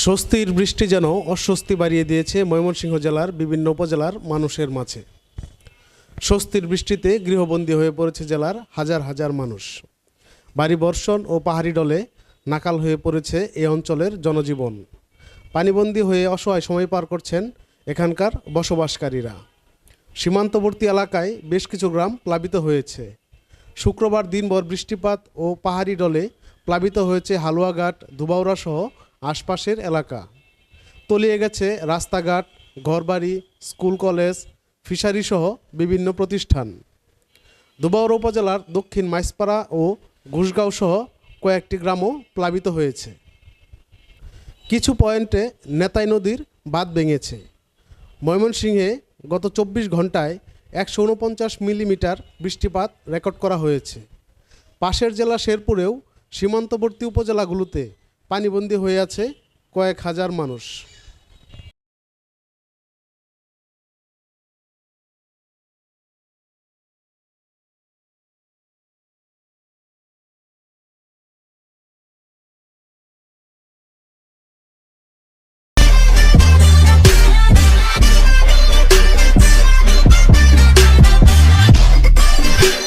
স্বস্তির বৃষ্টি যেন অস্বস্তি বাড়িয়ে দিয়েছে ময়মনসিংহ জেলার বিভিন্ন উপজেলার মানুষের মাঝে। স্বস্তির বৃষ্টিতে গৃহবন্দী হয়ে পড়েছে জেলার হাজার হাজার মানুষ। বাড়ি বর্ষণ ও পাহাড়ি ডলে নাকাল হয়ে পড়েছে এই অঞ্চলের জনজীবন। পানিবন্দী হয়ে অসহায় সময় পার করছেন এখানকার বসবাসকারীরা। সীমান্তবর্তী এলাকায় বেশ কিছু গ্রাম প্লাবিত হয়েছে। শুক্রবার দিনভর বৃষ্টিপাত ও পাহাড়ি ডলে প্লাবিত হয়েছে হালুয়াঘাট ধুবাউড়া সহ আশপাশের এলাকা। তলিয়ে গেছে রাস্তাঘাট, ঘরবাড়ি, স্কুল কলেজ ফিশারি সহ বিভিন্ন প্রতিষ্ঠান। দুবাউড়া উপজেলার দক্ষিণ মাইসপাড়া ও ঘুষগাঁও সহ কয়েকটি গ্রামও প্লাবিত হয়েছে। কিছু পয়েন্টে নেতাই নদীর বাঁধ ভেঙেছে। ময়মনসিংহে গত চব্বিশ ঘন্টায় একশো উনপঞ্চাশ মিলিমিটার বৃষ্টিপাত রেকর্ড করা হয়েছে। পাশের জেলা শেরপুরেও সীমান্তবর্তী উপজেলাগুলোতে পানিবন্দী হয়ে আছে কয়েক হাজার মানুষ।